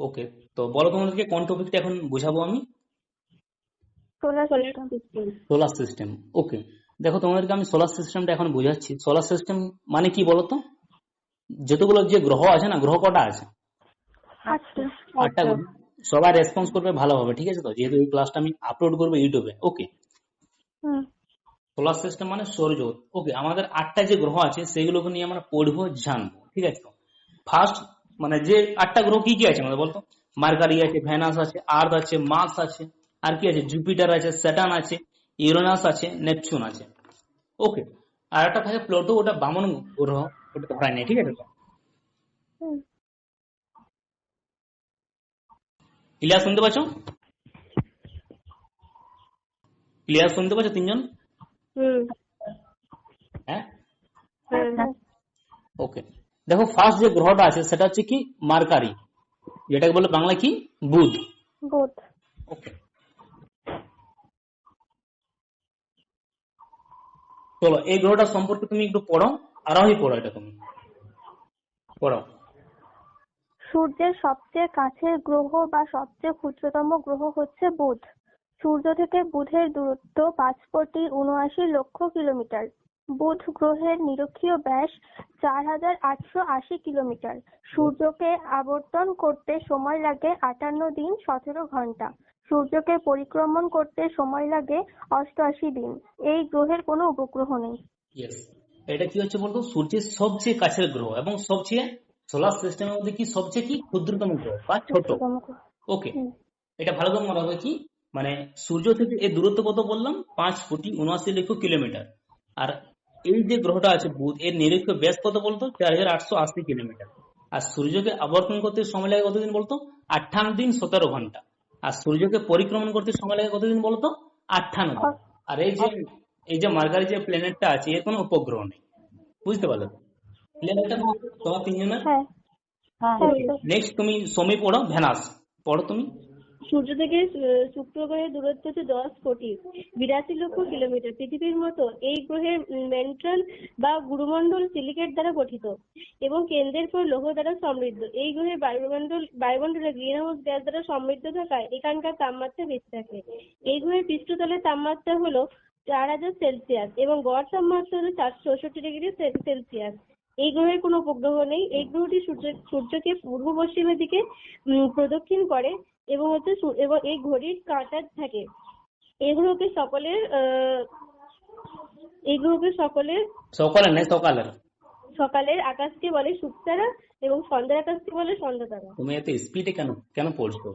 ওকে তো বলো তোমাদেরকে কোন টপিকটা এখন বুঝাবো আমি? সোলার সিস্টেম ওকে দেখো তোমাদেরকে আমি সোলার সিস্টেমটা এখন বুঝাচ্ছি। সোলার সিস্টেম মানে কি বলতো? যতগুলো যে গ্রহ আছে না গ্রহ কটা আছে? আটটা। সবাই রেসপন্স করবে ভালোভাবে ঠিক আছে তো? যেহেতু এই ক্লাসটা আমি আপলোড করব ইউটিউবে ওকে সোলার সিস্টেম মানে সৌরজগৎ ওকে আমাদের আটটা যে গ্রহ আছে সেগুলোকে নিয়ে আমরা পড়ব জানব ঠিক আছে তো? ফার্স্ট মানে যে আটটা গ্রহ কি কি আছে মানে বলতো? মার্কারি আছে ভ্যানাস আছে আর্থ আছে মার্স আছে আর কি আছে? জুপিটার আছে স্যাটান আছে ইউরেনাস আছে নেপচুন আছে। ওকে আর একটা থাকে প্লুটো ওটা বামন গ্রহ ওটা ধরাই নেই ঠিক আছে? ক্লিয়ার শুনতে পাচ্ছ? ক্লিয়ার শুনতে পাচ্ছ তিনজন? হ্যাঁ? ওকে দেখো ফার্স্ট যে গ্রহটা আছে সেটা হচ্ছে কি মার্কারি। যেটাকে বলে বাংলা কি? বুধ। বুধ। ওকে চলো এই গ্রহটা সম্পর্কে তুমি একটু পড়ো আরোহী পড়ো এটা তুমি। পড়ো। সূর্যের সবচেয়ে কাছের গ্রহ বা সবচেয়ে ক্ষুদ্রতম গ্রহ হচ্ছে বুধ। সূর্য থেকে বুধের দূরত্ব পাঁচ কোটি উনআশি লক্ষ কিলোমিটার। বুধ গ্রহের নিরক্ষীয় ব্যাস চার হাজার আটশো আশি কিলোমিটার। সূর্যকে আবর্তন করতে সময় লাগে আটান্ন দিন সতেরো ঘণ্টা। সূর্যকে পরিক্রমণ করতে সময় লাগে অষ্টআশি দিন। এই গ্রহের কোনো উপগ্রহ নেই। এটা কি হচ্ছে বলতো? সূর্যের সবচেয়ে কাছের গ্রহ এবং সবচেয়ে সোলার সিস্টেমের মধ্যে কি সবচেয়ে কি? ক্ষুদ্রতম গ্রহ বা ছোট। ওকে এটা ভালো করে মনে হবে কি? মানে সূর্য থেকে এর দূরত্ব কত বললাম? পাঁচ কোটি উনআশি লক্ষ কিলোমিটার। আর এই যে গ্রহটা আছে বুধ এর নিরীক্ষ ব্যাস কত বলতো? চার হাজার আটশো আশি কিলোমিটার। আর সূর্যকে আবর্তন করতে সময় লাগে কতদিন বলতো? আটান্ন দিন সতেরো ঘণ্টা। আর সূর্যকে পরিক্রমণ করতে সময় লাগে কতদিন বলতো? আটান্ন দিন। আর এই যে এই যে মার্কারি যে প্ল্যানেটটা আছে এর কোনো উপগ্রহ নেই। বুঝতে পারলে? প্ল্যানেটটা তোমার তিনজনের? হ্যাঁ। হ্যাঁ। নেক্সট তুমি সমী পড়ো ভেনাস। পড়ো তুমি। সূর্য থেকে শুক্র গ্রহের দূরত্ব হচ্ছে দশ কোটি, বিরাশি লক্ষ কিলোমিটার। পৃথিবীর মতো এই গ্রহের মেন্ট্রাল বা গুরুমণ্ডল সিলিকেট দ্বারা গঠিত এবং কেন্দ্রের পর লৌহ দ্বারা সমৃদ্ধ। এই গ্রহের বায়ুমণ্ডল, বায়ুমণ্ডলে গ্রিন হাউস গ্যাস দ্বারা সমৃদ্ধ থাকায় এখানকার তাপমাত্রা বেশি থাকে। এই গ্রহের পৃষ্ঠতলের তাপমাত্রা হলো চার হাজার সেলসিয়াস এবং গড় তাপমাত্রা হলো চারশো চৌষট্টি ডিগ্রি সেলসিয়াস। এই গ্রহের কোনো উপগ্রহ নেই। এই গ্রহটি সূর্য সূর্যকে পূর্ব পশ্চিমের দিকে প্রদক্ষিণ করে এবং হচ্ছে এবং এই ঘড়ির কাঁটার থাকে। এই গ্রহকে সকলের আহ, এই গ্রহকে সকলের সকালে নেই সকালের। সকালের আকাশকে বলে শুকতারা এবং সন্ধ্যার আকাশকে বলে সন্ধ্যা তারা তুমি এত স্পিডে কেন কেন পড়ছো?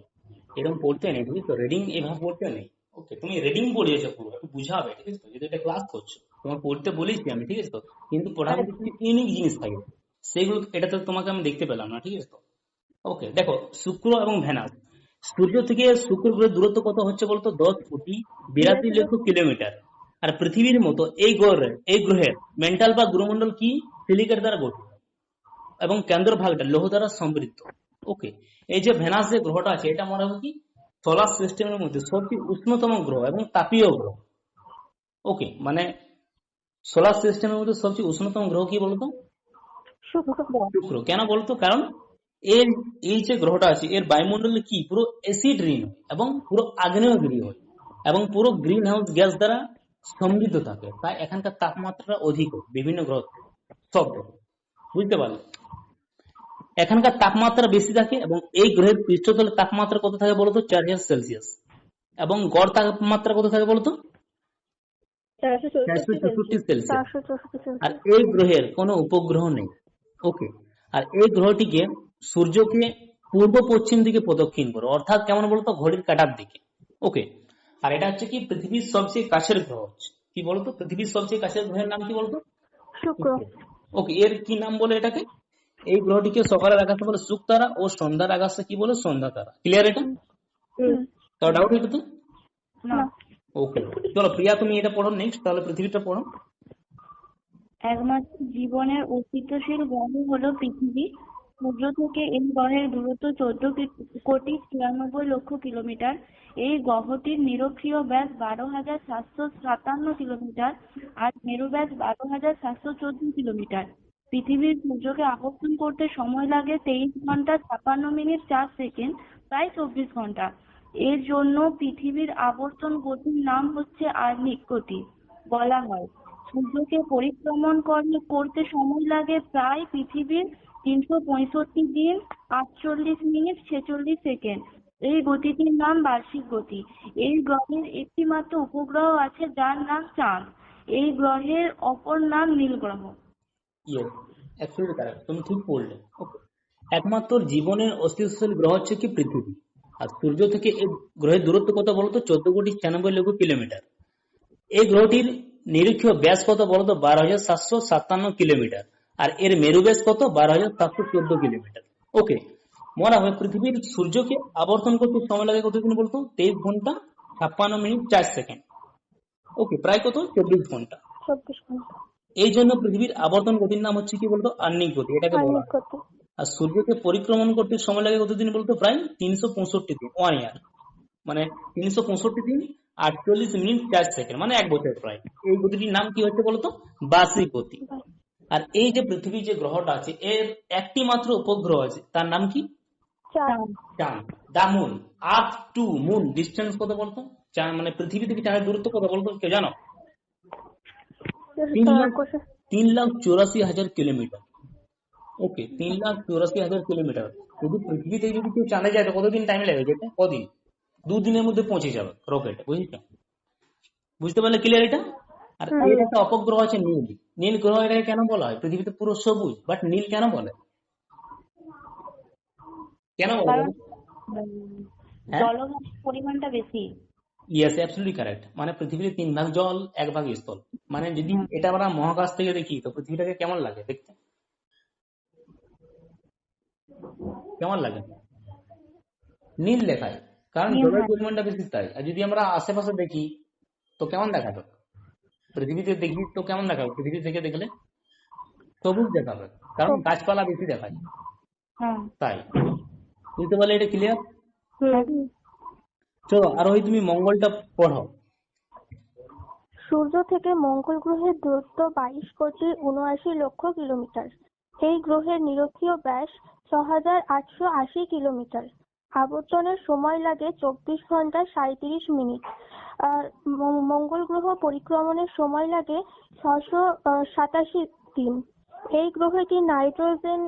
এরকম পড়তে নেই বুঝছ? রিডিং এভাবে পড়তে নেই। ওকে তুমি রিডিং পড়িয়েছো পুরো একটু বুঝাবে ঠিক আছে যদি এটা ক্লাস করছ। তোমার পড়তে বলেছি আমি ঠিক আছে তো? কিন্তু পড়ার ইউনিক জিনিস থাকে। সেগুলো এটা তো তোমাকে আমি দেখতে পেলাম না ঠিক আছে তো? ওকে দেখো শুক্র এবং ভেনাস। সূর্য থেকে শুক্র গ্রহের দূরত্ব কত হচ্ছে বলতো? দশ কোটি বিরাশি লক্ষ কিলোমিটার। আর পৃথিবীর মতো এই গ্রহের এই গ্রহের মেন্টাল বা গুরুমণ্ডল কি? সিলিকেট দ্বারা গঠিত। এবং কেন্দ্র ভাগটা লৌহ দ্বারা সমৃদ্ধ। ওকে এই যে ভেনাস যে গ্রহটা আছে এটা মনে হয় কি? সোলার সিস্টেমের মধ্যে সবচেয়ে উষ্ণতম গ্রহ এবং তাপীয় গ্রহ? ওকে মানে সোলার সিস্টেমের মধ্যে সবচেয়ে উষ্ণতম গ্রহ কি বলতো? শুক্র। কেন বলতো? কারণ এর এই যে গ্রহটা আছে এর বায়ুমণ্ডলে কি? পুরো অ্যাসিড ঋণ হয় এবং পুরো আগ্নেয়গিরি হয় এবং পুরো গ্রিন হাউস গ্যাস দ্বারা সমৃদ্ধ থাকে। তাই এখানকার তাপমাত্রা অধিক বিভিন্ন গ্রহ সব গ্রহ। বুঝতে পারলে? এখানকার তাপমাত্রা বেশি থাকে এবং এই গ্রহের পৃষ্ঠতলের তাপমাত্রা কত থাকে বলতো? চার হাজার সেলসিয়াস। এবং গড় তাপমাত্রা কত থাকে বলতো? আর এই গ্রহের কোনো উপগ্রহ নেই। ওকে। আর এই গ্রহটিকে সূর্যকে পূর্ব পশ্চিম দিকে প্রদক্ষিণ করে। অর্থাৎ কেমন বলতো? ঘড়ির কাটার দিকে। ওকে। আর এটা হচ্ছে কি? পৃথিবীর সবচেয়ে কাছের গ্রহ কি বলতো? পৃথিবীর সবচেয়ে কাছের গ্রহের নাম কি বলতো? শুক্র। ওকে। এর কি নাম বলে এটাকে? এই গ্রহটিকে সকালের আকাশে বলে শুক তারা ও সন্ধ্যার আকাশে কি বলে সন্ধ্যা তারা? ক্লিয়ার এটা? হুম। তো ডাউট এটা তো? ওকে চলো প্রিয়া তুমি এটা পড়ো নেক্সট তাহলে পৃথিবীটা পড়ো। একমাত্র জীবনের অস্তিত্বশীল গ্রহ হলো পৃথিবী। সূর্য থেকে এই গ্রহের দূরত্ব চোদ্দ কোটি ছিয়ানব্বই লক্ষ কিলোমিটার। এই গ্রহটির নিরক্ষীয় ব্যাস বারো হাজার সাতশো সাতান্ন কিলোমিটার আর মেরু ব্যাস বারো হাজার সাতশো চোদ্দ কিলোমিটার। পৃথিবীর সূর্যকে আকর্ষণ করতে সময় লাগে তেইশ ঘণ্টা ছাপান্ন মিনিট চার সেকেন্ড, প্রায় চব্বিশ ঘণ্টা। এর জন্য পৃথিবীর আবর্তন গতির নাম হচ্ছে আর্নিক গতি, বলা হয়। সূর্যকে পরিক্রমণ করে, করতে সময় লাগে প্রায় পৃথিবীর তিনশো পঁয়ষট্টি দিন, আটচল্লিশ মিনিট, ছেচল্লিশ সেকেন্ড। এই গতিটির নাম বার্ষিক গতি। এই গ্রহের একটি মাত্র উপগ্রহ আছে যার নাম চাঁদ। এই গ্রহের অপর নাম নীল গ্রহ কারেক্ট তুমি ঠিক বললে। ওকে একমাত্র জীবনের অস্তিত্বশীল গ্রহ হচ্ছে কি পৃথিবী। আর সূর্য থেকে এই গ্রহের দূরত্ব কত বলতো চোদ্দ কোটি ছিয়ানব্বই লক্ষ কিলোমিটার। এই গ্রহটির নিরীক্ষীয় ব্যাস কত বলতো বারো হাজার সাতশো সাতান্ন কিলোমিটার। আর এর মেরু ব্যাস কত? বারো হাজার সাতশো চোদ্দ কিলোমিটার। ওকে মনে হয় পৃথিবীর সূর্যকে আবর্তন করতে সময় লাগে কতদিন বলতো? তেইশ ঘণ্টা ছাপ্পান্ন মিনিট চার সেকেন্ড। ওকে প্রায় কত? চব্বিশ ঘণ্টা। চব্বিশ ঘণ্টা। এই জন্য পৃথিবীর আবর্তন গতির নাম হচ্ছে কি বলতো? আর্নিক গতি এটাকে বলা আর সূর্যকে পরিক্রমণ করতে সময় লাগে কতদিন বলতো? প্রায় তিনশো পঁয়ষট্টি দিন ওয়ান ইয়ার মানে তিনশো পঁয়ষট্টি দিন আটচল্লিশ মিনিট চার সেকেন্ড মানে এক বছর প্রায়। এই গতিটির নাম কি হচ্ছে বলতো? বার্ষিক গতি। আর এই যে পৃথিবী যে গ্রহটা আছে এর একটি মাত্র উপগ্রহ আছে তার নাম কি? চাঁদ। The moon earth to moon distance কত বলতো? চাঁদ মানে পৃথিবী থেকে চাঁদের দূরত্ব কত বলতো? কেউ জানো? চৌরাশি হাজার কিলোমিটার। ওকে তিন লাখ চৌরাশি হাজার কিলোমিটার। শুধু পৃথিবী থেকে যদি কেউ চাঁদে যায় তো কতদিন টাইম লাগে যেতে? কদিন? দুদিনের মধ্যে পৌঁছে যাবে রকেট বুঝেছ? বুঝতে পারলে ক্লিয়ার এটা? আর এর একটা অপগ্রহ আছে নীল। নীল গ্রহ এটাকে কেন বলা হয়? পৃথিবীতে পুরো সবুজ বাট নীল কেন বলে? কেন বলে? হ্যাঁ? পরিমাণটা বেশি। ইয়েস অ্যাবসলিউটলি কারেক্ট মানে পৃথিবীতে তিন ভাগ জল এক ভাগ স্থল। মানে যদি এটা আমরা মহাকাশ থেকে দেখি তো পৃথিবীটাকে কেমন লাগে দেখতে? কেমন লাগে? নীল দেখায়। কারণ জলের পরিমাণটা বেশি তাই। আর যদি আমরা আশেপাশে দেখি তো কেমন দেখাবে? পৃথিবীতে দেখি তো কেমন দেখাবে? পৃথিবী থেকে দেখলে সবুজ দেখাবে। কারণ গাছপালা বেশি দেখায়। হ্যাঁ। তাই। বুঝতে পারলে এটা ক্লিয়ার। চলো, আর ওই তুমি মঙ্গলটা পড়ো। সূর্য থেকে মঙ্গল গ্রহের দূরত্ব বাইশ কোটি উনআশি লক্ষ কিলোমিটার। এই গ্রহের নিরক্ষীয় ব্যাস ছ হাজার আটশো আশি কিলোমিটার। আবর্তনের সময় লাগে চব্বিশ ঘণ্টা সাঁইত্রিশ মিনিট। আর মঙ্গল গ্রহ পরিক্রমণের সময় লাগে ছশো সাতাশি দিন। এই গ্রহটি নাইট্রোজেন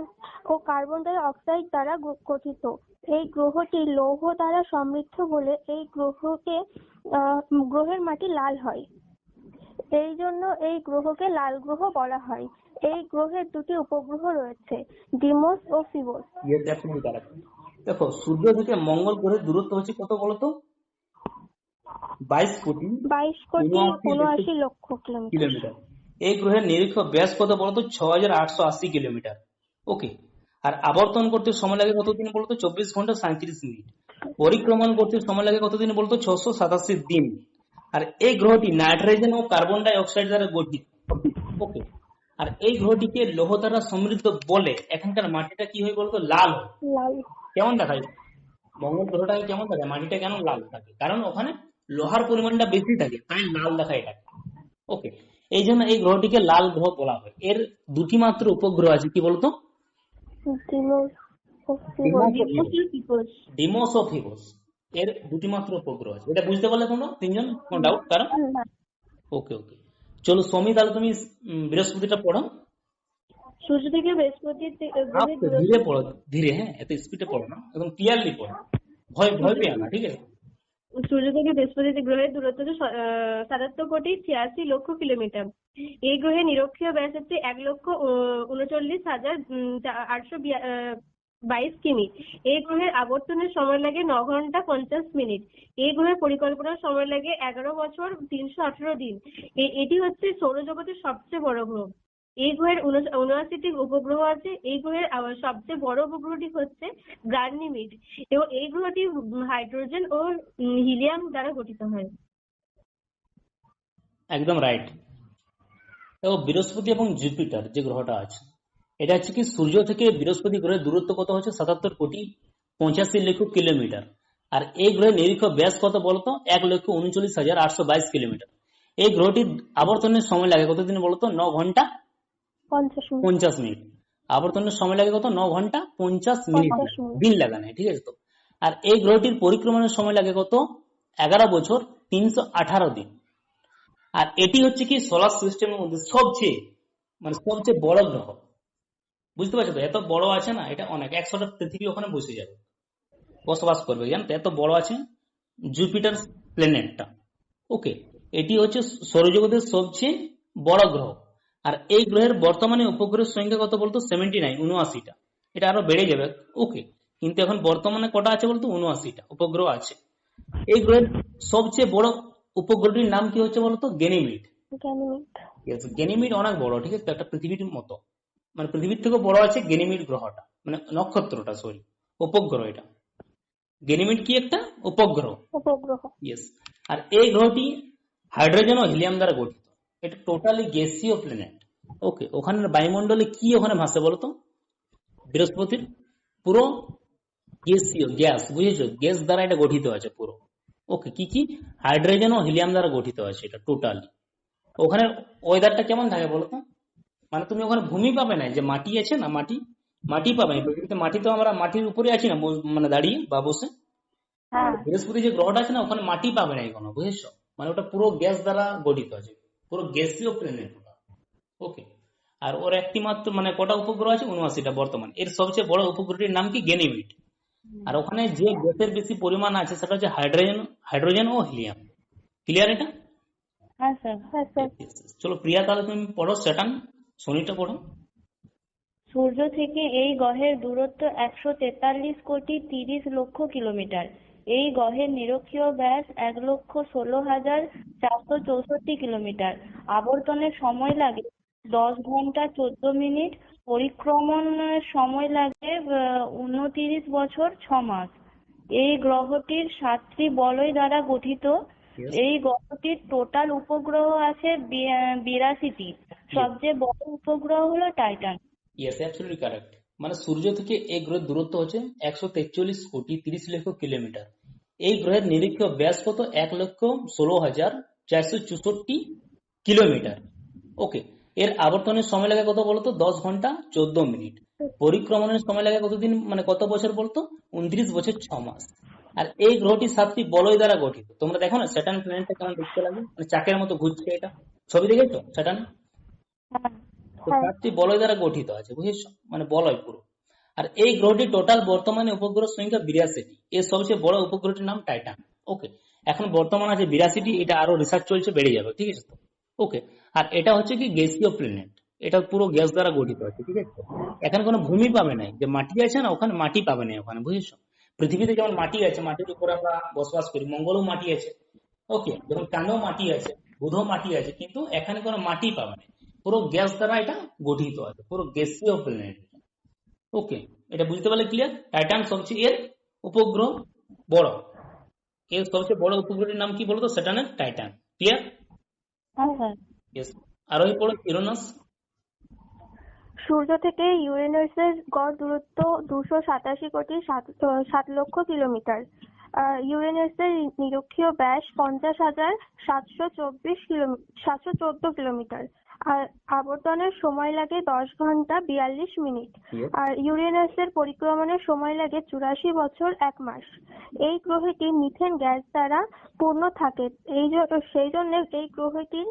ও কার্বন ডাই অক্সাইড দ্বারা গঠিত। এই গ্রহটি লৌহ দ্বারা সমৃদ্ধ বলে এই গ্রহকে আহ, গ্রহের মাটি লাল হয়। এই জন্য এই গ্রহকে লাল গ্রহ বলা হয়। এই গ্রহের দুটি উপগ্রহ রয়েছে ডিমোস ও ফিবোস। দেখো সূর্য থেকে মঙ্গল গ্রহের দূরত্ব হচ্ছে কত বলতো? বাইশ কোটি বাইশ কোটি উনআশি লক্ষ কিলোমিটার। কিলোমিটার। এই গ্রহের নিরীক্ষ ব্যাস কত বলতো? ছ হাজার আটশো আশি কিলোমিটার। ওকে আর আবর্তন করতে সময় লাগে কতদিন বলতো? চব্বিশ ঘণ্টা সাঁত্রিশ মিনিট। পরিক্রমণ করতে সময় লাগে কতদিন বলতো? ছশো সাতাশি দিন। আর এই গ্রহটি নাইট্রোজেন ও কার্বন ডাই অক্সাইড দ্বারা গঠিত। ওকে আর এই গ্রহটিকে লৌহ দ্বারা সমৃদ্ধ বলে এখানকার মাটিটা কি হয় বলতো? লাল লাল। কেমন দেখায়? মঙ্গল গ্রহটাকে কেমন দেখায় মাটিটা কেন লাল থাকে? কারণ ওখানে লোহার পরিমাণটা বেশি থাকে তাই লাল দেখায় এটাকে। ওকে এই জন্য এই গ্রহটিকে লাল গ্রহ বলা হয়। এর দুটি মাত্র উপগ্রহ আছে কি বলতো? এর দুটি মাত্র উপগ্রহ আছে। এটা বুঝতে পারলে তোমরা? তিনজন? কোনো ডাউট কারণ? ওকে ওকে চলো সমি তাহলে তুমি বৃহস্পতিটা পড়ো। সূর্য থেকে দূরত্ব ধীরে পড়ো ধীরে হ্যাঁ এত স্পিডে পড়ো না। একদম ক্লিয়ারলি পড়ো। ভয় ভয় পেয়ে না ঠিক আছে? সূর্য থেকে বৃহস্পতি গ্রহের দূরত্ব সাতাত্তর কোটি ছিয়াশি লক্ষ কিলোমিটার। এই গ্রহের নিরক্ষীয় ব্যাস হচ্ছে এক লক্ষ উনচল্লিশ হাজার আটশো বাইশ কিমি। এই গ্রহের আবর্তনের সময় লাগে ন ঘণ্টা পঞ্চাশ মিনিট। এই গ্রহের পরিকল্পনার সময় লাগে এগারো বছর তিনশো আঠারো দিন। এটি হচ্ছে সৌরজগতের সবচেয়ে বড় গ্রহ। এই গ্রহের উনআ- উনআশিটি উপগ্রহ আছে। এই গ্রহের সবচেয়ে বড় উপগ্রহটি হচ্ছে গার্নিমিড। এবং এই গ্রহটি হাইড্রোজেন ও হিলিয়াম দ্বারা গঠিত হয়। একদম রাইট এবং বৃহস্পতি এবং জুপিটার যে গ্রহটা আছে, এটা হচ্ছে কি সূর্য থেকে বৃহস্পতি গ্রহের দূরত্ব কত হচ্ছে? সাতাত্তর কোটি পঁচাশি লক্ষ কিলোমিটার। আর এই গ্রহের নিরীক্ষ ব্যাস কত বলতো? এক লক্ষ উনচল্লিশ হাজার আটশো বাইশ কিলোমিটার। এই গ্রহটির আবর্তনের সময় লাগে কতদিন বলতো? ন ঘণ্টা পঞ্চাশ মিনিট। আবর্তনের সময় লাগে কত? ন ঘণ্টা পঞ্চাশ মিনিট। দিন লাগা নেই ঠিক আছে তো? আর এই গ্রহটির পরিক্রমণের সময় লাগে কত? এগারো বছর তিনশো আঠারো দিন। আর এটি হচ্ছে কি সোলার সিস্টেমের মধ্যে সবচেয়ে মানে সবচেয়ে বড় গ্রহ। বুঝতে পারছ তো? এত বড় আছে না এটা অনেক। একশোটা পৃথিবী ওখানে বসে যাবে। বসবাস করবে জানো তো? এত বড় আছে জুপিটার প্ল্যানেটটা ওকে এটি হচ্ছে সৌরজগতের সবচেয়ে বড় গ্রহ। আর এই গ্রহের বর্তমানে উপগ্রহের সংখ্যা কত বলতো? সেভেন্টি নাইন উনআশিটা। এটা আরও বেড়ে যাবে। ওকে কিন্তু এখন বর্তমানে কটা আছে বলতো? উনআশিটা। উপগ্রহ আছে। এই গ্রহের সবচেয়ে বড় উপগ্রহটির নাম কি হচ্ছে বলতো? গেনিমিড Yes, গেনিমিড অনেক বড় ঠিক আছে? একটা পৃথিবীর মতো। মানে পৃথিবীর থেকে বড় আছে গেনিমিড গ্রহটা। মানে নক্ষত্রটা সরি উপগ্রহ এটা। গেনিমিড কি একটা? উপগ্রহ। উপগ্রহ। ইয়েস আর এই গ্রহটি হাইড্রোজেন ও হিলিয়াম দ্বারা গঠিত। এটা টোটালি গ্যাসীয় প্ল্যানেট ওকে ওখানে বায়ুমণ্ডলে কি ওখানে ভাসে বলতো বৃহস্পতির পুরো গ্যাসীয় গ্যাস বুঝেছ? গ্যাস দ্বারা এটা গঠিত আছে পুরো। ওকে কি কি? হাইড্রোজেন ও হিলিয়াম দ্বারা গঠিত আছে এটা টোটালি ওখানে ওয়েদারটা কেমন থাকে বলতো মানে তুমি ওখানে ভূমি পাবে না যে মাটি আছে না মাটি? মাটি পাবে না পৃথিবীতে মাটি তো আমরা মাটির উপরে আছি না মানে দাঁড়িয়ে বা বসে। হ্যাঁ। বৃহস্পতি যে গ্রহটা আছে না ওখানে মাটি পাবে না এখনও বুঝেছ? মানে ওটা পুরো গ্যাস দ্বারা গঠিত আছে পুরো গ্যাসীয় প্ল্যানেট ওটা ওকে আর ওর একটি মাত্র মানে কটা উপগ্রহ আছে? উনআশিটা বর্তমান। এর সবচেয়ে বড় উপগ্রহটির নাম কি? গেনিমিড আর ওখানে যে গ্যাসের বেশি পরিমাণ আছে সেটা হচ্ছে হাইড্রোজেন হাইড্রোজেন ও হিলিয়াম। ক্লিয়ার এটা? হ্যাঁ হ্যাঁ চলো প্রিয়া তাহলে তুমি পড়ো শনিটা পড়ো। সূর্য থেকে এই গ্রহের দূরত্ব একশো তেতাল্লিশ কোটি তিরিশ লক্ষ কিলোমিটার। এই গ্রহের নিরক্ষীয় ব্যাস এক লক্ষ ষোলো হাজার চারশো চৌষট্টি কিলোমিটার। আবর্তনের সময় লাগে দশ ঘণ্টা চোদ্দ মিনিট পরিক্রমণ সময় লাগে উনতিরিশ বছর ছ মাস। এই গ্রহটির সাতটি বলয় দ্বারা গঠিত। এই গ্রহটির টোটাল উপগ্রহ আছে বিরাশিটি। সবচেয়ে বড় উপগ্রহ হলো টাইটান। ইয়েস অ্যাবসলিউটলি কারেক্ট মানে সূর্য থেকে এই গ্রহের দূরত্ব হচ্ছে একশো তেচল্লিশ কোটি তিরিশ লক্ষ কিলোমিটার। এই গ্রহের নিরীক্ষ ব্যাস কত? এক লক্ষ ষোলো হাজার চারশো চৌষট্টি কিলোমিটার। ওকে এর আবর্তনের সময় লাগে কত বলতো? দশ ঘণ্টা চোদ্দ মিনিট। পরিক্রমণের সময় লাগে কতদিন? মানে কত বছর বলতো? উনত্রিশ বছর ছ মাস। আর এই গ্রহটি সাতটি বলয় দ্বারা গঠিত। তোমরা দেখো না স্যাটার্ন প্ল্যানেটটা কেমন দেখতে লাগে? মানে চাকের মতো ঘুরছে এটা। ছবি দেখেছ স্যাটার্ন সাতটি বলয় দ্বারা গঠিত আছে বুঝেছ? মানে বলয় পুরো। আর এই গ্রহটি টোটাল বর্তমানে উপগ্রহ সংখ্যা বিরাশিটি। এর সবচেয়ে বড় উপগ্রহটির নাম টাইটান ওকে এখন বর্তমান আছে বিরাশিটি এটা আরও রিসার্চ চলছে বেড়ে যাবে ঠিক আছে তো? ওকে আর এটা হচ্ছে কি গ্যাসীয় প্ল্যানেট এটা পুরো গ্যাস দ্বারা গঠিত আছে, ঠিক আছে? এখানে কোনো ভূমি পাবে নাই। যে মাটি আছে না, ওখানে মাটি পাবে না ওখানে, বুঝেছ? পৃথিবীতে যেমন মাটি আছে, মাটির উপর আমরা বসবাস করি, মঙ্গলও মাটি আছে ওকে যেমন চাঁদেও মাটি আছে, বুধও মাটি আছে, কিন্তু এখানে কোনো মাটি পাবে না পুরো গ্যাস দ্বারা এটা গঠিত আছে, পুরো গ্যাসীয় প্ল্যানেট ওকে এটা বুঝতে পারলে ক্লিয়ার টাইটান সবচেয়ে এর উপগ্রহ বড়। এর সবচেয়ে বড় উপগ্রহটির নাম কি বলতো? স্যাটার্নের টাইটান ক্লিয়ার হ্যাঁ ইয়েস পড়ো ইউরেনাস সূর্য থেকে ইউরেনাসের গড় দূরত্ব দুশো সাতাশি কোটি সাত লক্ষ কিলোমিটার। ইউরেনাসের নিরক্ষীয় ব্যাস পঞ্চাশ হাজার সাতশো চব্বিশ সাতশো চোদ্দ কিলোমিটার। আর আবর্তনের সময় লাগে দশ ঘণ্টা বিয়াল্লিশ মিনিট. আর ইউরেনাসের পরিক্রমণের সময় লাগে চুরাশি বছর এক মাস। এই গ্রহটি মিথেন গ্যাস দ্বারা পূর্ণ থাকে। এই সেই জন্য এই গ্রহটির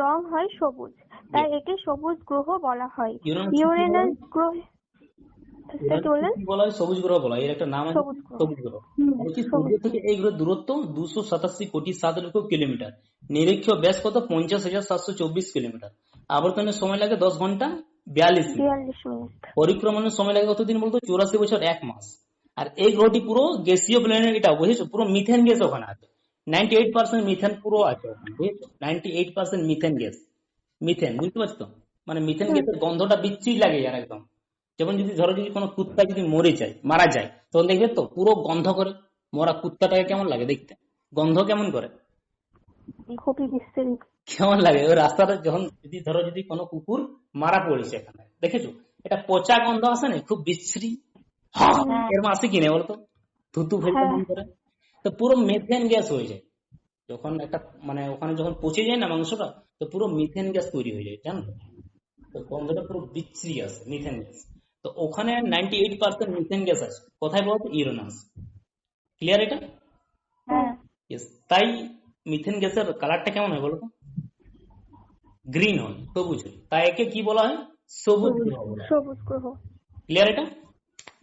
রং হয় সবুজ। তাই একে সবুজ গ্রহ বলা হয়। ইউরেনাস গ্রহ স্যার কি বললেন কি বলা হয়? সবুজ গ্রহ বলা হয়। এর একটা নাম আছে সবুজ গ্রহ। সূর্য থেকে এই গ্রহের দূরত্ব দুশো সাতাশি কোটি সাত লক্ষ কিলোমিটার। নিরীক্ষীয় ব্যাস কত? পঞ্চাশ হাজার সাতশো চব্বিশ কিলোমিটার। আবর্তনের সময় লাগে দশ ঘণ্টা? বিয়াল্লিশ মিনিট। পরিক্রমণের সময় লাগে কতদিন বলতো? চৌরাশি বছর এক মাস। আর এই গ্রহটি পুরো গ্যাসীয় প্ল্যানেট এটা বুঝেছ? পুরো মিথেন গ্যাস ওখানে আছে। নাইনটি এইট পার্সেন্ট মিথেন পুরো আছে বুঝেছ? Ninety eight percent methane gas. Methane বুঝতে পারছ? মানে মিথেন গ্যাসের গন্ধটা বিচ্ছিরি লাগে আর একদম। যেমন যদি ধরো যদি কোনো কুত্তা যদি মরে যায় মারা যায় তখন দেখবে তো পুরো গন্ধ করে। মরা কুত্তাটাকে কেমন লাগে দেখতে? গন্ধ কেমন করে? খুবই বিস্তারিত কেমন লাগে? ওই রাস্তাটা যখন যদি ধরো যদি কোনো কুকুর মারা পড়েছে এখানে দেখেছ? এটা পচা গন্ধ আসে না? খুব বিশ্রী। এরকম আসে কিনে বলতো? থুতু ফেলতে মন করে। তো পুরো মেথেন গ্যাস হয়ে যায়। যখন একটা মানে ওখানে যখন পচে যায় না মাংসটা তো পুরো মিথেন গ্যাস তৈরি হয়ে যায় জানো? তো? গন্ধটা পুরো বিচ্ছিরি আছে মিথেন গ্যাস তো ওখানে ninety eight percent methane gas আছে। কোথায় বলতো? ইউরেনাস ক্লিয়ার এটা? হ্যাঁ। তাই মিথেন গ্যাসের কালারটা কেমন হয় বলো গ্রিন হয় সবুজ হয়। তাই একে কি বলা হয়? সবুজ সবুজ গ্রহ ক্লিয়ার এটা?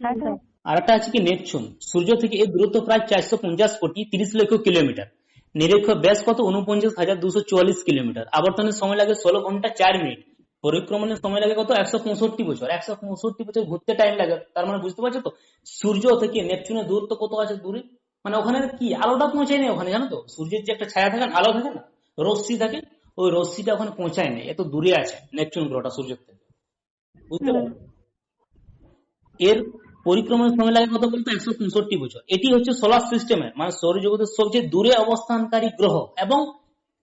হ্যাঁ আর একটা আছে কি? নেপচুন সূর্য থেকে এর দূরত্ব প্রায় চারশো পঞ্চাশ কোটি তিরিশ লক্ষ কিলোমিটার। নিরীক্ষ ব্যাস কত? উনপঞ্চাশ হাজার দুশো চুয়াল্লিশ কিলোমিটার। আবর্তনের সময় লাগে ষোলো ঘণ্টা চার মিনিট। পরিক্রমণের সময় লাগে কত? একশো পঁয়ষট্টি বছর। একশো পঁয়ষট্টি বছর ঘুরতে টাইম লাগে। তার মানে বুঝতে পারছ তো? সূর্য থেকে নেপচুনের দূরত্ব কত আছে দূরে? মানে ওখানে কি আলোটা পৌঁছায় না ওখানে জানো তো? সূর্যের যে একটা ছায়া থাকে না, আলো থাকে না? রশ্মি থাকে। ওই রশ্মিটা ওখানে পৌঁছায় না এত দূরে আছে নেপচুন গ্রহটা সূর্যের থেকে। বুঝতে এর পরিক্রমণের সময় লাগে কত বলতো? একশো পঁয়ষট্টি বছর। এটি হচ্ছে সোলার সিস্টেমের মানে সৌরজগতের সবচেয়ে দূরে অবস্থানকারী গ্রহ এবং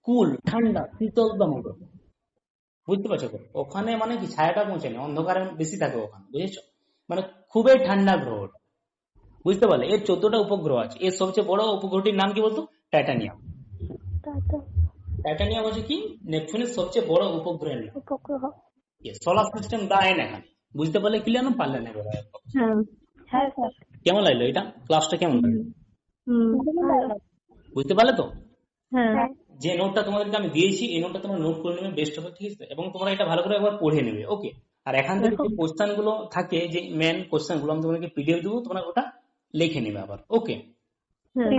কুল ঠান্ডা শীতলতম গ্রহ বুঝতে পারছ তো? ওখানে মানে কি ছায়াটা পৌঁছে না অন্ধকার বেশি থাকে ওখানে বুঝেছ? মানে খুবই ঠান্ডা গ্রহ। বুঝতে পারলে? এর চোদ্দটা উপগ্রহ আছে। এর সবচেয়ে বড় উপগ্রহটির নাম কি বলতো? টাইটানিয়াম। টাইটানিয়াম হচ্ছে কি? নেপচুনের সবচেয়ে বড় উপগ্রহের নাম। উপগ্রহ। সোলার সিস্টেম দেয় না এখানে। বুঝতে পারলে ক্লিয়ার না? পারলে না হ্যাঁ। হ্যাঁ কেমন লাগল এটা? ক্লাসটা কেমন লাগল? বুঝতে পারলে তো? হ্যাঁ। যে নোটটা তোমাদেরকে আমি দিয়েছি এই নোটটা তোমরা নোট করে নেবে বেস্ট হবে ঠিক আছে? এবং তোমরা এটা ভালো করে একবার পড়ে নেবে ওকে আর এখান থেকে যে কোশ্চেনগুলো থাকে যে মেন কোশ্চেনগুলো আমি তোমাদেরকে পিডিএফ দেবো তোমরা ওটা লিখে নেবে আবার ওকে হ্যাঁ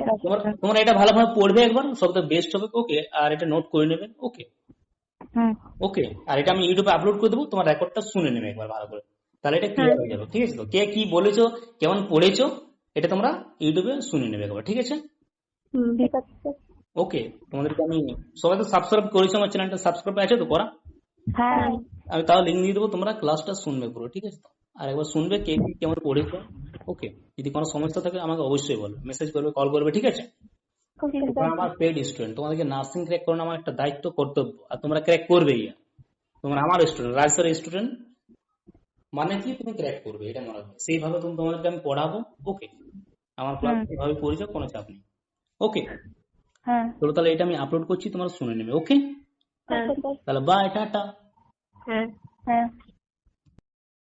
তোমরা এটা ভালোভাবে পড়বে একবার সবটা বেস্ট হবে ওকে আর এটা নোট করে নেবে ওকে ওকে আর এটা আমি ইউটিউবে আপলোড করে দেবো তোমার রেকর্ডটা শুনে নেবে একবার ভালো করে। তাহলে এটা ক্লিয়ার হয়ে। যাবে ঠিক আছে? তো কে কি বলেছ কেমন পড়েছো এটা তোমরা ইউটিউবে শুনে নেবে একবার ঠিক আছে? ঠিক আছে। ওকে তোমাদেরকে আমি সবাই তো সাবস্ক্রাইব করেছ আমার চ্যানেলটা সাবস্ক্রাইব আছে তো? করা। হ্যাঁ। আমি তাও লিঙ্ক দিয়ে দেবো তোমরা ক্লাসটা শুনবে পুরো ঠিক আছে তো? আর একবার শুনবে কে কি কেমন পড়েছো। ওকে যদি কোনো সমস্যা থাকে আমাকে অবশ্যই বলবে মেসেজ করবে কল করবে ঠিক আছে? আমার পেড স্টুডেন্ট তোমাদেরকে নার্সিং ক্র্যাক করানো আমার একটা দায়িত্ব কর্তব্য আর তোমরা ক্র্যাক করবেই। তোমরা আমার স্টুডেন্ট রাজস্থার স্টুডেন্ট মানে কি তুমি ক্র্যাক করবে এটা মনে রাখবে। সেইভাবে তুমি তোমাদেরকে আমি পড়াবো ওকে আমার ক্লাস হুম। এইভাবে পড়েছো কোনো চাপ নেই। ওকে হ্যাঁ। চলো তাহলে এটা আমি আপলোড করছি তোমরা শুনে নেবে ওকে ওকে তাহলে বাই টাটা। হ্যাঁ। হ্যাঁ।